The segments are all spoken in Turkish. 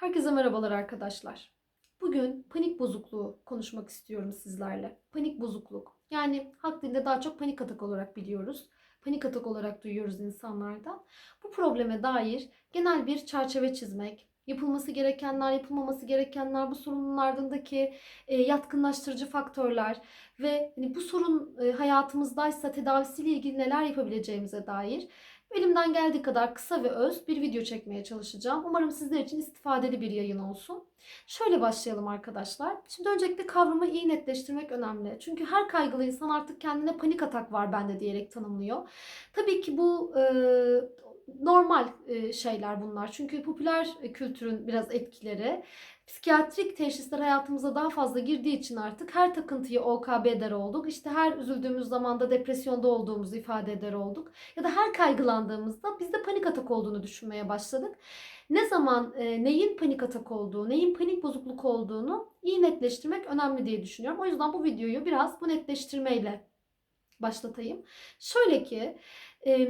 Herkese merhabalar arkadaşlar. Bugün panik bozukluğu konuşmak istiyorum sizlerle. Panik bozukluk. Yani halk dilinde daha çok panik atak olarak biliyoruz. Panik atak olarak duyuyoruz insanlardan. Bu probleme dair genel bir çerçeve çizmek, yapılması gerekenler, yapılmaması gerekenler, bu sorunun ardındaki e, yatkınlaştırıcı faktörler ve hani bu sorun e, hayatımızdaysa tedavisiyle ilgili neler yapabileceğimize dair Elimden geldiği kadar kısa ve öz bir video çekmeye çalışacağım. Umarım sizler için istifadeli bir yayın olsun. Şöyle başlayalım arkadaşlar. Şimdi öncelikle kavramı iyi netleştirmek önemli. Çünkü her kaygılı insan artık kendine panik atak var bende diyerek tanımlıyor. Tabii ki bu e, normal e, şeyler bunlar. Çünkü popüler kültürün biraz etkileri. Psikiyatrik teşhisler hayatımıza daha fazla girdiği için artık her takıntıyı OKB eder olduk. İşte her üzüldüğümüz zamanda depresyonda olduğumuzu ifade eder olduk. Ya da her kaygılandığımızda bizde panik atak olduğunu düşünmeye başladık. Ne zaman e, neyin panik atak olduğu, neyin panik bozukluk olduğunu iyi netleştirmek önemli diye düşünüyorum. O yüzden bu videoyu biraz bu netleştirmeyle başlatayım. Şöyle ki e,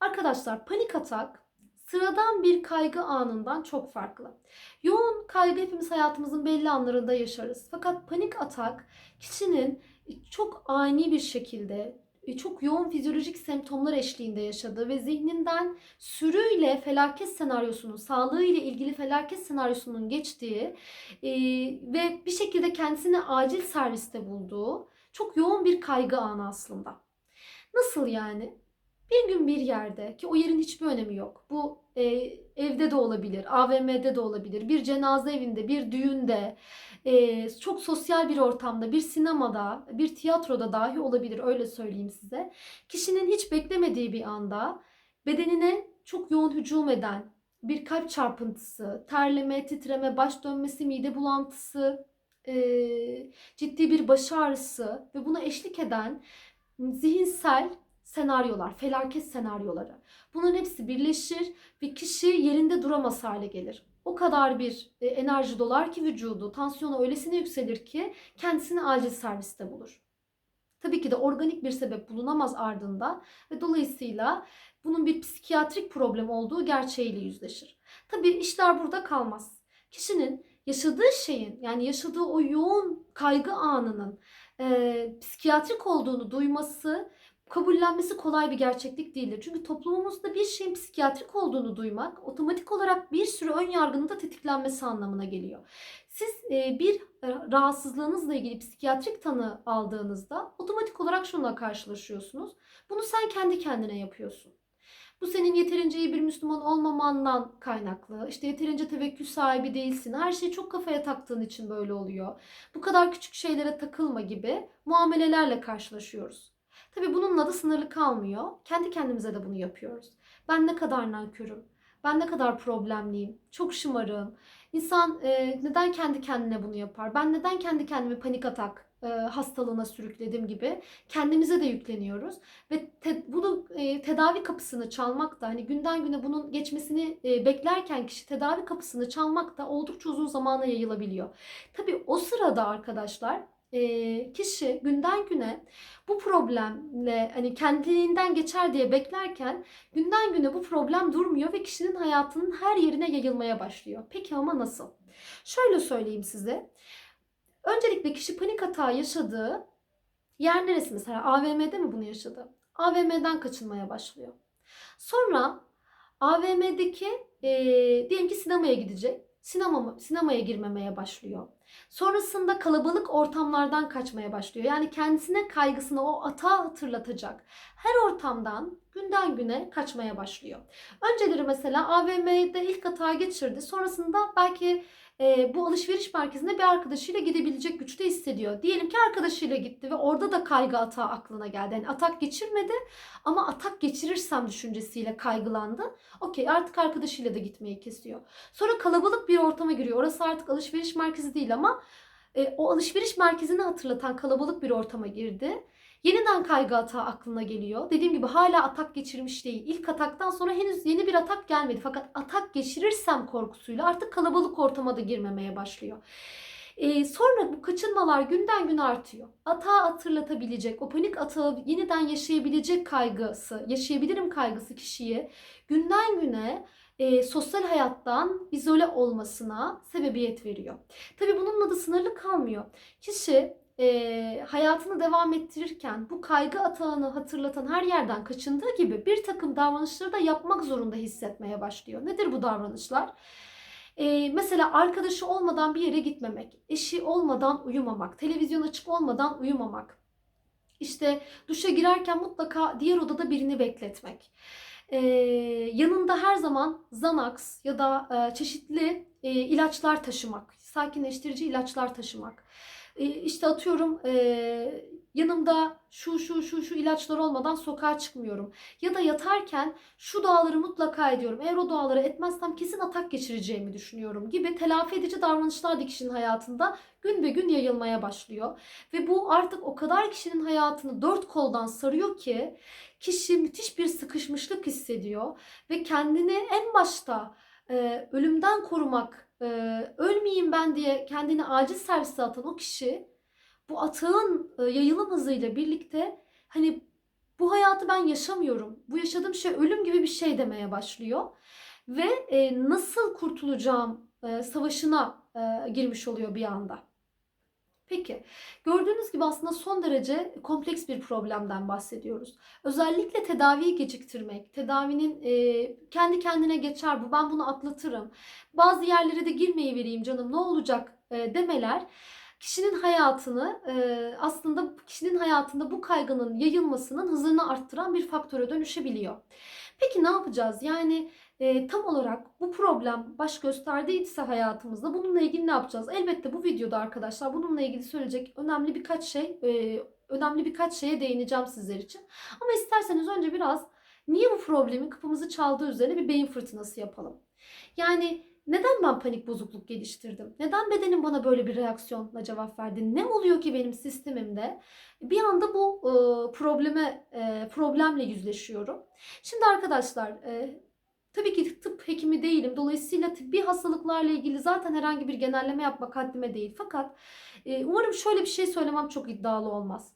arkadaşlar panik atak sıradan bir kaygı anından çok farklı. Yoğun kaygı hepimiz hayatımızın belli anlarında yaşarız. Fakat panik atak kişinin çok ani bir şekilde çok yoğun fizyolojik semptomlar eşliğinde yaşadığı ve zihninden sürüyle felaket senaryosunun, sağlığıyla ilgili felaket senaryosunun geçtiği e, ve bir şekilde kendisini acil serviste bulduğu çok yoğun bir kaygı anı aslında. Nasıl yani? Bir gün bir yerde ki o yerin hiçbir önemi yok. Bu e, evde de olabilir, AVM'de de olabilir, bir cenaze evinde, bir düğünde, e, çok sosyal bir ortamda, bir sinemada, bir tiyatroda dahi olabilir öyle söyleyeyim size. Kişinin hiç beklemediği bir anda bedenine çok yoğun hücum eden bir kalp çarpıntısı, terleme, titreme, baş dönmesi, mide bulantısı, e, ciddi bir baş ağrısı ve buna eşlik eden zihinsel senaryolar, felaket senaryoları. Bunların hepsi birleşir ve kişi yerinde duramaz hale gelir. O kadar bir enerji dolar ki vücudu, tansiyonu öylesine yükselir ki kendisini acil serviste bulur. Tabii ki de organik bir sebep bulunamaz ardında ve dolayısıyla bunun bir psikiyatrik problem olduğu gerçeğiyle yüzleşir. Tabii işler burada kalmaz. Kişinin yaşadığı şeyin yani yaşadığı o yoğun kaygı anının e, psikiyatrik olduğunu duyması kabullenmesi kolay bir gerçeklik değildir. Çünkü toplumumuzda bir şeyin psikiyatrik olduğunu duymak otomatik olarak bir sürü ön yargının da tetiklenmesi anlamına geliyor. Siz e, bir rahatsızlığınızla ilgili psikiyatrik tanı aldığınızda otomatik olarak şununla karşılaşıyorsunuz. Bunu sen kendi kendine yapıyorsun. Bu senin yeterince iyi bir Müslüman olmamandan kaynaklı. İşte yeterince tevekkül sahibi değilsin. Her şeyi çok kafaya taktığın için böyle oluyor. Bu kadar küçük şeylere takılma gibi muamelelerle karşılaşıyoruz. Tabii bununla da sınırlı kalmıyor. Kendi kendimize de bunu yapıyoruz. Ben ne kadar nankörüm, ben ne kadar problemliyim, çok şımarığım. İnsan e, neden kendi kendine bunu yapar? Ben neden kendi kendimi panik atak e, hastalığına sürükledim gibi kendimize de yükleniyoruz ve te, bunu e, tedavi kapısını çalmak da hani günden güne bunun geçmesini e, beklerken kişi tedavi kapısını çalmak da oldukça uzun zamana yayılabiliyor. Tabii o sırada arkadaşlar e, kişi günden güne bu problemle hani kendiliğinden geçer diye beklerken günden güne bu problem durmuyor ve kişinin hayatının her yerine yayılmaya başlıyor. Peki ama nasıl? Şöyle söyleyeyim size. Öncelikle kişi panik hata yaşadığı yer neresi mesela? AVM'de mi bunu yaşadı? AVM'den kaçınmaya başlıyor. Sonra AVM'deki e, diyelim ki sinemaya gidecek. Sinema, sinemaya girmemeye başlıyor. Sonrasında kalabalık ortamlardan kaçmaya başlıyor. Yani kendisine kaygısını o atağı hatırlatacak her ortamdan günden güne kaçmaya başlıyor. Önceleri mesela AVM'de ilk atağı geçirdi. Sonrasında belki e, bu alışveriş merkezine bir arkadaşıyla gidebilecek güçte hissediyor. Diyelim ki arkadaşıyla gitti ve orada da kaygı atağı aklına geldi. Yani atak geçirmedi ama atak geçirirsem düşüncesiyle kaygılandı. Okey artık arkadaşıyla da gitmeyi kesiyor. Sonra kalabalık bir ortama giriyor. Orası artık alışveriş merkezi değil ama e, o alışveriş merkezini hatırlatan kalabalık bir ortama girdi. Yeniden kaygı atağı aklına geliyor. Dediğim gibi hala atak geçirmiş değil. İlk ataktan sonra henüz yeni bir atak gelmedi. Fakat atak geçirirsem korkusuyla artık kalabalık ortama da girmemeye başlıyor. Ee, sonra bu kaçınmalar günden gün artıyor. Atağı hatırlatabilecek, o panik atağı yeniden yaşayabilecek kaygısı, yaşayabilirim kaygısı kişiyi günden güne e, sosyal hayattan izole olmasına sebebiyet veriyor. Tabii bununla da sınırlı kalmıyor. Kişi e, hayatını devam ettirirken bu kaygı atağını hatırlatan her yerden kaçındığı gibi bir takım davranışları da yapmak zorunda hissetmeye başlıyor. Nedir bu davranışlar? E, mesela arkadaşı olmadan bir yere gitmemek, eşi olmadan uyumamak, televizyon açık olmadan uyumamak, işte duşa girerken mutlaka diğer odada birini bekletmek. Ee, yanında her zaman Xanax ya da e, çeşitli e, ilaçlar taşımak, sakinleştirici ilaçlar taşımak. E, işte atıyorum e, yanımda şu şu şu şu ilaçlar olmadan sokağa çıkmıyorum. Ya da yatarken şu duaları mutlaka ediyorum. Eğer o duaları etmezsem kesin atak geçireceğimi düşünüyorum gibi telafi edici davranışlar da kişinin hayatında gün be gün yayılmaya başlıyor. Ve bu artık o kadar kişinin hayatını dört koldan sarıyor ki kişi müthiş bir sıkışmışlık hissediyor ve kendini en başta e, ölümden korumak, e, ölmeyeyim ben diye kendini acil servise atan o kişi bu atağın e, yayılım hızıyla birlikte hani bu hayatı ben yaşamıyorum. Bu yaşadığım şey ölüm gibi bir şey demeye başlıyor. Ve e, nasıl kurtulacağım e, savaşına e, girmiş oluyor bir anda. Peki, gördüğünüz gibi aslında son derece kompleks bir problemden bahsediyoruz. Özellikle tedaviyi geciktirmek, tedavinin e, kendi kendine geçer bu, ben bunu atlatırım. Bazı yerlere de girmeyi vereyim canım ne olacak e, demeler kişinin hayatını e, aslında kişinin hayatında bu kaygının yayılmasının hızını arttıran bir faktöre dönüşebiliyor. Peki ne yapacağız? Yani e, tam olarak bu problem baş gösterdiyse hayatımızda bununla ilgili ne yapacağız? Elbette bu videoda arkadaşlar bununla ilgili söyleyecek önemli birkaç şey, e, önemli birkaç şeye değineceğim sizler için. Ama isterseniz önce biraz niye bu problemin kapımızı çaldığı üzerine bir beyin fırtınası yapalım. Yani neden ben panik bozukluk geliştirdim? Neden bedenim bana böyle bir reaksiyonla cevap verdi? Ne oluyor ki benim sistemimde? Bir anda bu e, probleme e, problemle yüzleşiyorum. Şimdi arkadaşlar e, tabii ki tıp hekimi değilim. Dolayısıyla tıbbi hastalıklarla ilgili zaten herhangi bir genelleme yapmak haddime değil. Fakat e, umarım şöyle bir şey söylemem çok iddialı olmaz.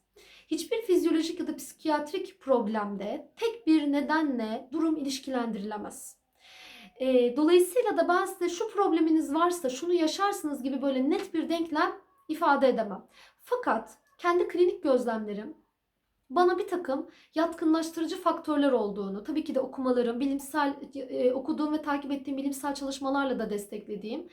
Hiçbir fizyolojik ya da psikiyatrik problemde tek bir nedenle durum ilişkilendirilemez. E, dolayısıyla da ben size şu probleminiz varsa şunu yaşarsınız gibi böyle net bir denklem ifade edemem. Fakat kendi klinik gözlemlerim bana bir takım yatkınlaştırıcı faktörler olduğunu, tabii ki de okumalarım, bilimsel e, okuduğum ve takip ettiğim bilimsel çalışmalarla da desteklediğim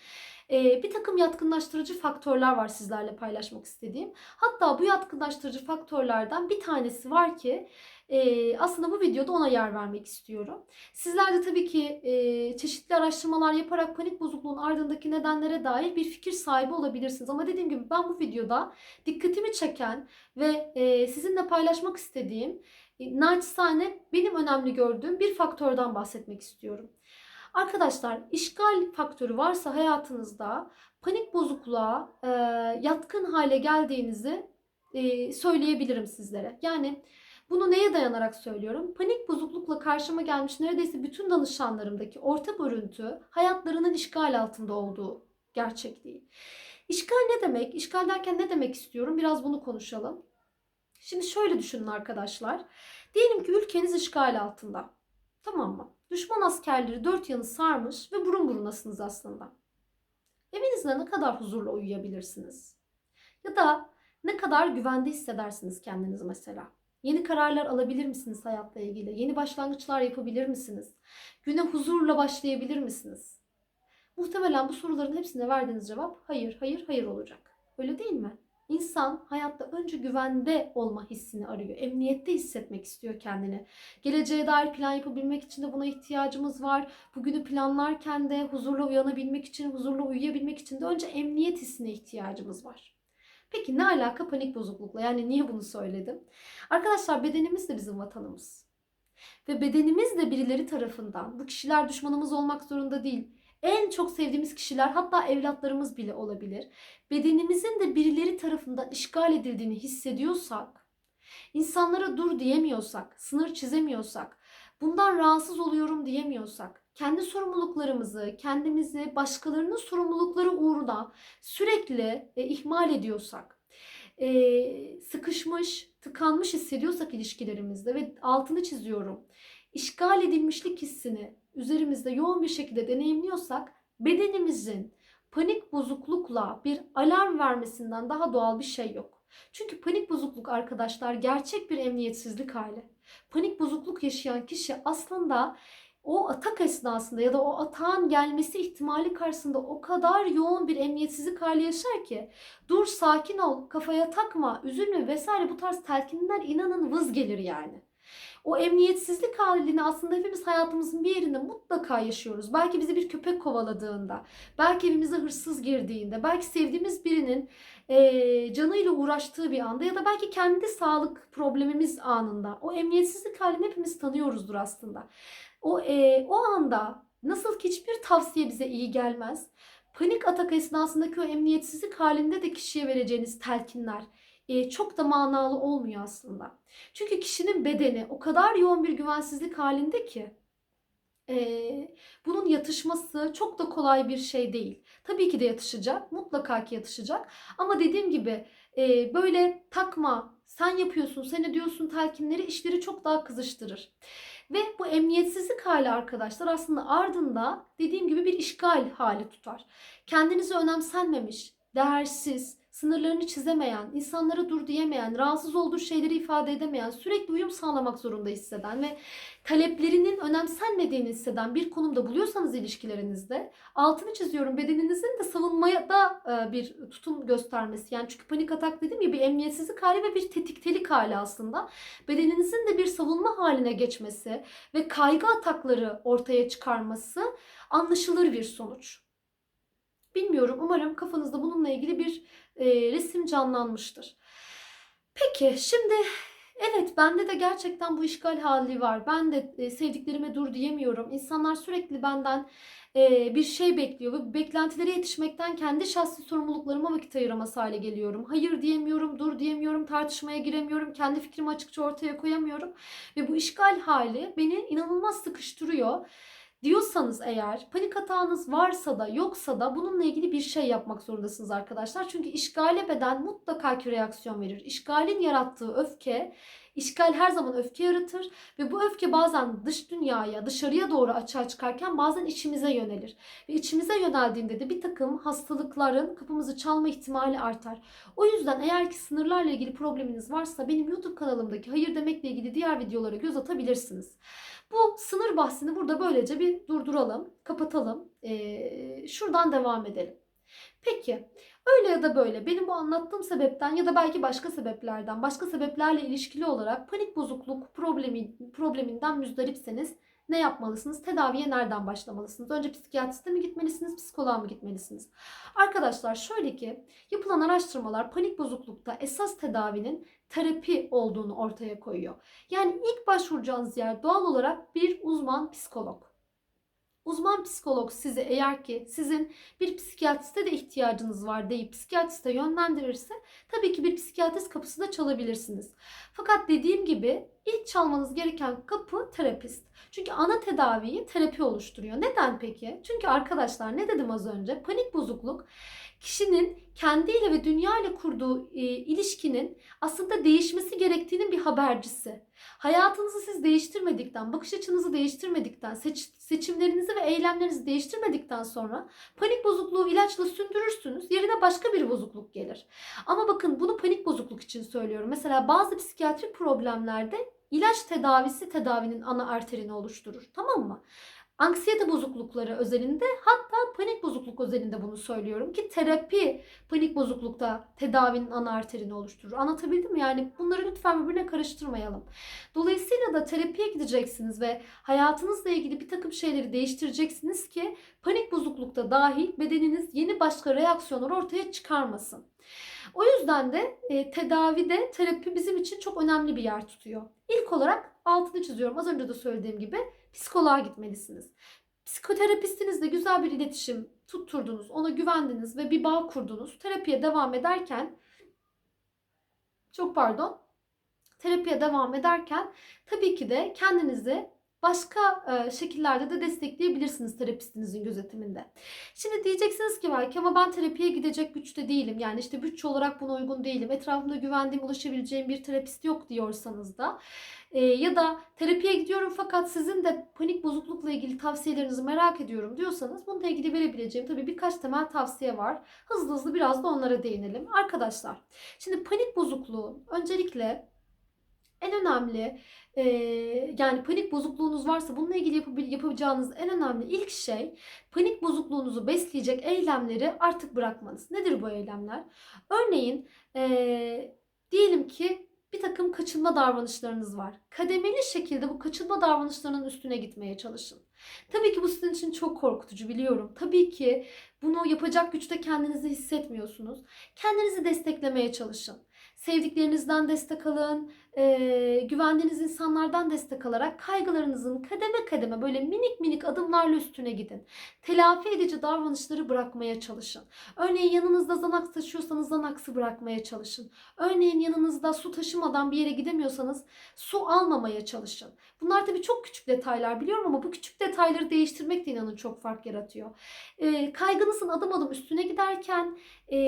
e, bir takım yatkınlaştırıcı faktörler var sizlerle paylaşmak istediğim. Hatta bu yatkınlaştırıcı faktörlerden bir tanesi var ki e, aslında bu videoda ona yer vermek istiyorum. Sizler de tabii ki e, çeşitli araştırmalar yaparak panik bozukluğun ardındaki nedenlere dair bir fikir sahibi olabilirsiniz. Ama dediğim gibi ben bu videoda dikkatimi çeken ve e, sizinle paylaşmak istediğim e, naçizane benim önemli gördüğüm bir faktörden bahsetmek istiyorum. Arkadaşlar işgal faktörü varsa hayatınızda panik bozukluğa e, yatkın hale geldiğinizi e, söyleyebilirim sizlere. Yani bunu neye dayanarak söylüyorum? Panik bozuklukla karşıma gelmiş neredeyse bütün danışanlarımdaki orta görüntü hayatlarının işgal altında olduğu gerçekliği. İşgal ne demek? İşgal derken ne demek istiyorum? Biraz bunu konuşalım. Şimdi şöyle düşünün arkadaşlar. Diyelim ki ülkeniz işgal altında. Tamam mı? Düşman askerleri dört yanı sarmış ve burun burunasınız aslında. Evinizde ne kadar huzurla uyuyabilirsiniz? Ya da ne kadar güvende hissedersiniz kendinizi mesela? Yeni kararlar alabilir misiniz hayatla ilgili? Yeni başlangıçlar yapabilir misiniz? Güne huzurla başlayabilir misiniz? Muhtemelen bu soruların hepsine verdiğiniz cevap hayır, hayır, hayır olacak. Öyle değil mi? İnsan hayatta önce güvende olma hissini arıyor. Emniyette hissetmek istiyor kendini. Geleceğe dair plan yapabilmek için de buna ihtiyacımız var. Bugünü planlarken de huzurla uyanabilmek için, huzurla uyuyabilmek için de önce emniyet hissine ihtiyacımız var. Peki ne alaka panik bozuklukla? Yani niye bunu söyledim? Arkadaşlar bedenimiz de bizim vatanımız. Ve bedenimiz de birileri tarafından, bu kişiler düşmanımız olmak zorunda değil. En çok sevdiğimiz kişiler hatta evlatlarımız bile olabilir. Bedenimizin de birileri tarafından işgal edildiğini hissediyorsak, insanlara dur diyemiyorsak, sınır çizemiyorsak, bundan rahatsız oluyorum diyemiyorsak, kendi sorumluluklarımızı, kendimizi başkalarının sorumlulukları uğruna sürekli e, ihmal ediyorsak, e, sıkışmış, tıkanmış hissediyorsak ilişkilerimizde ve altını çiziyorum. işgal edilmişlik hissini üzerimizde yoğun bir şekilde deneyimliyorsak bedenimizin panik bozuklukla bir alarm vermesinden daha doğal bir şey yok. Çünkü panik bozukluk arkadaşlar gerçek bir emniyetsizlik hali. Panik bozukluk yaşayan kişi aslında o atak esnasında ya da o atağın gelmesi ihtimali karşısında o kadar yoğun bir emniyetsizlik hali yaşar ki dur sakin ol kafaya takma üzülme vesaire bu tarz telkinler inanın vız gelir yani. O emniyetsizlik halini aslında hepimiz hayatımızın bir yerinde mutlaka yaşıyoruz. Belki bizi bir köpek kovaladığında, belki evimize hırsız girdiğinde, belki sevdiğimiz birinin e, canıyla uğraştığı bir anda ya da belki kendi sağlık problemimiz anında. O emniyetsizlik halini hepimiz tanıyoruzdur aslında. O e, o anda nasıl ki hiçbir tavsiye bize iyi gelmez. Panik atak esnasındaki o emniyetsizlik halinde de kişiye vereceğiniz telkinler e, çok da manalı olmuyor aslında. Çünkü kişinin bedeni o kadar yoğun bir güvensizlik halinde ki e, bunun yatışması çok da kolay bir şey değil. Tabii ki de yatışacak, mutlaka ki yatışacak. Ama dediğim gibi e, böyle takma, sen yapıyorsun, sen ediyorsun telkinleri işleri çok daha kızıştırır. Ve bu emniyetsizlik hali arkadaşlar aslında ardında dediğim gibi bir işgal hali tutar. Kendinizi önemsenmemiş, değersiz, sınırlarını çizemeyen, insanlara dur diyemeyen, rahatsız olduğu şeyleri ifade edemeyen, sürekli uyum sağlamak zorunda hisseden ve taleplerinin önemsenmediğini hisseden bir konumda buluyorsanız ilişkilerinizde altını çiziyorum bedeninizin de savunmaya da e, bir tutum göstermesi. Yani çünkü panik atak dediğim gibi bir emniyetsizlik hali ve bir tetiktelik hali aslında. Bedeninizin de bir savunma haline geçmesi ve kaygı atakları ortaya çıkarması anlaşılır bir sonuç. Bilmiyorum umarım kafanızda bununla ilgili bir e, resim canlanmıştır. Peki şimdi evet bende de gerçekten bu işgal hali var. Ben de e, sevdiklerime dur diyemiyorum. İnsanlar sürekli benden e, bir şey bekliyor ve beklentilere yetişmekten kendi şahsi sorumluluklarıma vakit ayıramaz hale geliyorum. Hayır diyemiyorum, dur diyemiyorum, tartışmaya giremiyorum, kendi fikrimi açıkça ortaya koyamıyorum. Ve bu işgal hali beni inanılmaz sıkıştırıyor diyorsanız eğer panik hatanız varsa da yoksa da bununla ilgili bir şey yapmak zorundasınız arkadaşlar. Çünkü işgale beden mutlaka ki reaksiyon verir. İşgalin yarattığı öfke, işgal her zaman öfke yaratır ve bu öfke bazen dış dünyaya, dışarıya doğru açığa çıkarken bazen içimize yönelir. Ve içimize yöneldiğinde de bir takım hastalıkların kapımızı çalma ihtimali artar. O yüzden eğer ki sınırlarla ilgili probleminiz varsa benim YouTube kanalımdaki hayır demekle ilgili diğer videolara göz atabilirsiniz. Bu sınır bahsini burada böylece bir durduralım, kapatalım. Ee, şuradan devam edelim. Peki öyle ya da böyle benim bu anlattığım sebepten ya da belki başka sebeplerden, başka sebeplerle ilişkili olarak panik bozukluk problemi, probleminden müzdaripseniz ne yapmalısınız? Tedaviye nereden başlamalısınız? Önce psikiyatriste mi gitmelisiniz, psikoloğa mı gitmelisiniz? Arkadaşlar şöyle ki yapılan araştırmalar panik bozuklukta esas tedavinin terapi olduğunu ortaya koyuyor. Yani ilk başvuracağınız yer doğal olarak bir uzman psikolog. Uzman psikolog sizi eğer ki sizin bir psikiyatriste de ihtiyacınız var deyip psikiyatriste yönlendirirse tabii ki bir psikiyatrist kapısı da çalabilirsiniz. Fakat dediğim gibi ilk çalmanız gereken kapı terapist. Çünkü ana tedaviyi terapi oluşturuyor. Neden peki? Çünkü arkadaşlar ne dedim az önce? Panik bozukluk kişinin kendiyle ve dünya ile kurduğu e, ilişkinin aslında değişmesi gerektiğinin bir habercisi. Hayatınızı siz değiştirmedikten, bakış açınızı değiştirmedikten, seç, seçimlerinizi ve eylemlerinizi değiştirmedikten sonra panik bozukluğu ilaçla sündürürsünüz. Yerine başka bir bozukluk gelir. Ama bakın bunu panik bozukluk için söylüyorum. Mesela bazı psikiyatrik problemlerde ilaç tedavisi tedavinin ana arterini oluşturur. Tamam mı? Anksiyete bozuklukları özelinde hatta panik bozukluk özelinde bunu söylüyorum ki terapi panik bozuklukta tedavinin ana arterini oluşturur. Anlatabildim mi? Yani bunları lütfen birbirine karıştırmayalım. Dolayısıyla da terapiye gideceksiniz ve hayatınızla ilgili bir takım şeyleri değiştireceksiniz ki panik bozuklukta dahil bedeniniz yeni başka reaksiyonlar ortaya çıkarmasın. O yüzden de e, tedavide terapi bizim için çok önemli bir yer tutuyor. İlk olarak altını çiziyorum. Az önce de söylediğim gibi psikoloğa gitmelisiniz. Psikoterapistinizle güzel bir iletişim tutturdunuz, ona güvendiniz ve bir bağ kurdunuz. Terapiye devam ederken çok pardon. Terapiye devam ederken tabii ki de kendinizi başka şekillerde de destekleyebilirsiniz terapistinizin gözetiminde. Şimdi diyeceksiniz ki belki ama ben terapiye gidecek güçte değilim. Yani işte bütçe olarak buna uygun değilim. Etrafımda güvendiğim, ulaşabileceğim bir terapist yok diyorsanız da ya da terapiye gidiyorum fakat sizin de panik bozuklukla ilgili tavsiyelerinizi merak ediyorum diyorsanız bununla ilgili verebileceğim tabii birkaç temel tavsiye var. Hızlı hızlı biraz da onlara değinelim. Arkadaşlar şimdi panik bozukluğu öncelikle en önemli yani panik bozukluğunuz varsa bununla ilgili yapabil- yapacağınız en önemli ilk şey panik bozukluğunuzu besleyecek eylemleri artık bırakmanız. Nedir bu eylemler? Örneğin e, diyelim ki bir takım kaçınma davranışlarınız var. Kademeli şekilde bu kaçınma davranışlarının üstüne gitmeye çalışın. Tabii ki bu sizin için çok korkutucu biliyorum. Tabii ki bunu yapacak güçte kendinizi hissetmiyorsunuz. Kendinizi desteklemeye çalışın. Sevdiklerinizden destek alın, e, güvendiğiniz insanlardan destek alarak kaygılarınızın kademe kademe böyle minik minik adımlarla üstüne gidin. Telafi edici davranışları bırakmaya çalışın. Örneğin yanınızda zanaks taşıyorsanız zanaksı bırakmaya çalışın. Örneğin yanınızda su taşımadan bir yere gidemiyorsanız su almamaya çalışın. Bunlar tabii çok küçük detaylar biliyorum ama bu küçük detayları değiştirmek de inanın çok fark yaratıyor. E, kaygınızın adım adım üstüne giderken e,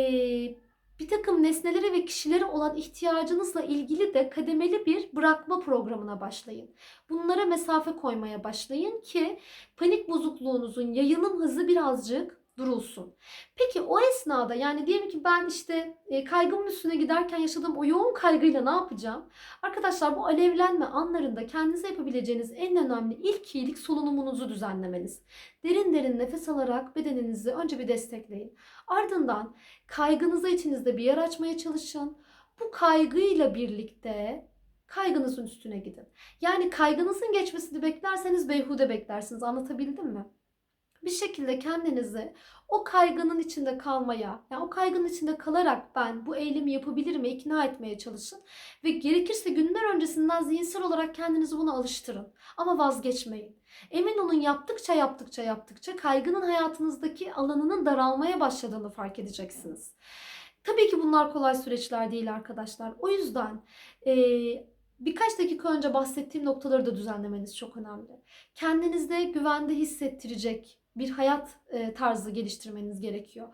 bir takım nesnelere ve kişilere olan ihtiyacınızla ilgili de kademeli bir bırakma programına başlayın. Bunlara mesafe koymaya başlayın ki panik bozukluğunuzun yayılım hızı birazcık durulsun. Peki o esnada yani diyelim ki ben işte e, kaygımın üstüne giderken yaşadığım o yoğun kaygıyla ne yapacağım? Arkadaşlar bu alevlenme anlarında kendinize yapabileceğiniz en önemli ilk iyilik solunumunuzu düzenlemeniz. Derin derin nefes alarak bedeninizi önce bir destekleyin. Ardından kaygınıza içinizde bir yer açmaya çalışın. Bu kaygıyla birlikte kaygınızın üstüne gidin. Yani kaygınızın geçmesini beklerseniz beyhude beklersiniz. Anlatabildim mi? Bir şekilde kendinizi o kaygının içinde kalmaya, yani o kaygının içinde kalarak ben bu eylemi yapabilirim ikna etmeye çalışın. Ve gerekirse günler öncesinden zihinsel olarak kendinizi buna alıştırın. Ama vazgeçmeyin. Emin olun yaptıkça yaptıkça yaptıkça kaygının hayatınızdaki alanının daralmaya başladığını fark edeceksiniz. Tabii ki bunlar kolay süreçler değil arkadaşlar. O yüzden e, birkaç dakika önce bahsettiğim noktaları da düzenlemeniz çok önemli. Kendinizde güvende hissettirecek bir hayat e, tarzı geliştirmeniz gerekiyor.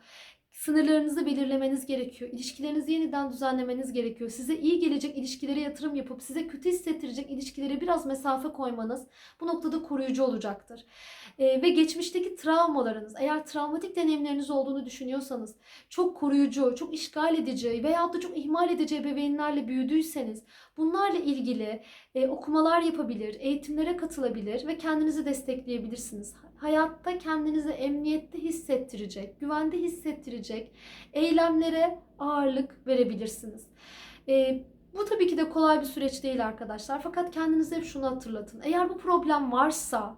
Sınırlarınızı belirlemeniz gerekiyor. İlişkilerinizi yeniden düzenlemeniz gerekiyor. Size iyi gelecek ilişkilere yatırım yapıp size kötü hissettirecek ilişkilere biraz mesafe koymanız bu noktada koruyucu olacaktır. Ee, ve geçmişteki travmalarınız, eğer travmatik deneyimleriniz olduğunu düşünüyorsanız, çok koruyucu, çok işgal edici veyahut da çok ihmal edici ebeveynlerle büyüdüyseniz bunlarla ilgili e, okumalar yapabilir, eğitimlere katılabilir ve kendinizi destekleyebilirsiniz hayatta kendinizi emniyette hissettirecek, güvende hissettirecek eylemlere ağırlık verebilirsiniz. Ee, bu tabii ki de kolay bir süreç değil arkadaşlar. Fakat kendinize hep şunu hatırlatın. Eğer bu problem varsa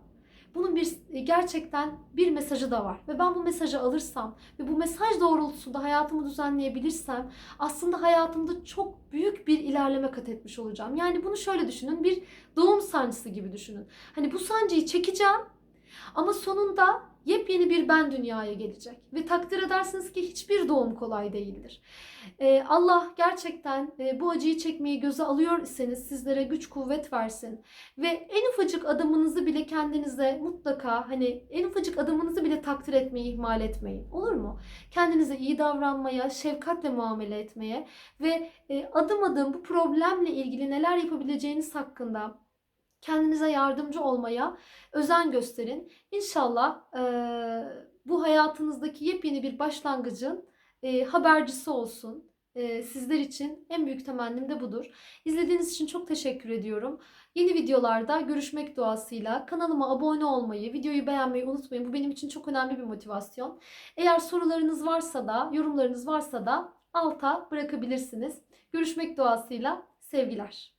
bunun bir gerçekten bir mesajı da var ve ben bu mesajı alırsam ve bu mesaj doğrultusunda hayatımı düzenleyebilirsem aslında hayatımda çok büyük bir ilerleme kat etmiş olacağım. Yani bunu şöyle düşünün bir doğum sancısı gibi düşünün. Hani bu sancıyı çekeceğim ama sonunda yepyeni bir ben dünyaya gelecek. Ve takdir edersiniz ki hiçbir doğum kolay değildir. Ee, Allah gerçekten e, bu acıyı çekmeyi göze alıyor iseniz sizlere güç kuvvet versin. Ve en ufacık adımınızı bile kendinize mutlaka hani en ufacık adımınızı bile takdir etmeyi ihmal etmeyin. Olur mu? Kendinize iyi davranmaya, şefkatle muamele etmeye ve e, adım adım bu problemle ilgili neler yapabileceğiniz hakkında kendinize yardımcı olmaya özen gösterin. İnşallah e, bu hayatınızdaki yepyeni bir başlangıcın e, habercisi olsun. E, sizler için en büyük temennim de budur. İzlediğiniz için çok teşekkür ediyorum. Yeni videolarda görüşmek duasıyla kanalıma abone olmayı, videoyu beğenmeyi unutmayın. Bu benim için çok önemli bir motivasyon. Eğer sorularınız varsa da, yorumlarınız varsa da alta bırakabilirsiniz. Görüşmek duasıyla sevgiler.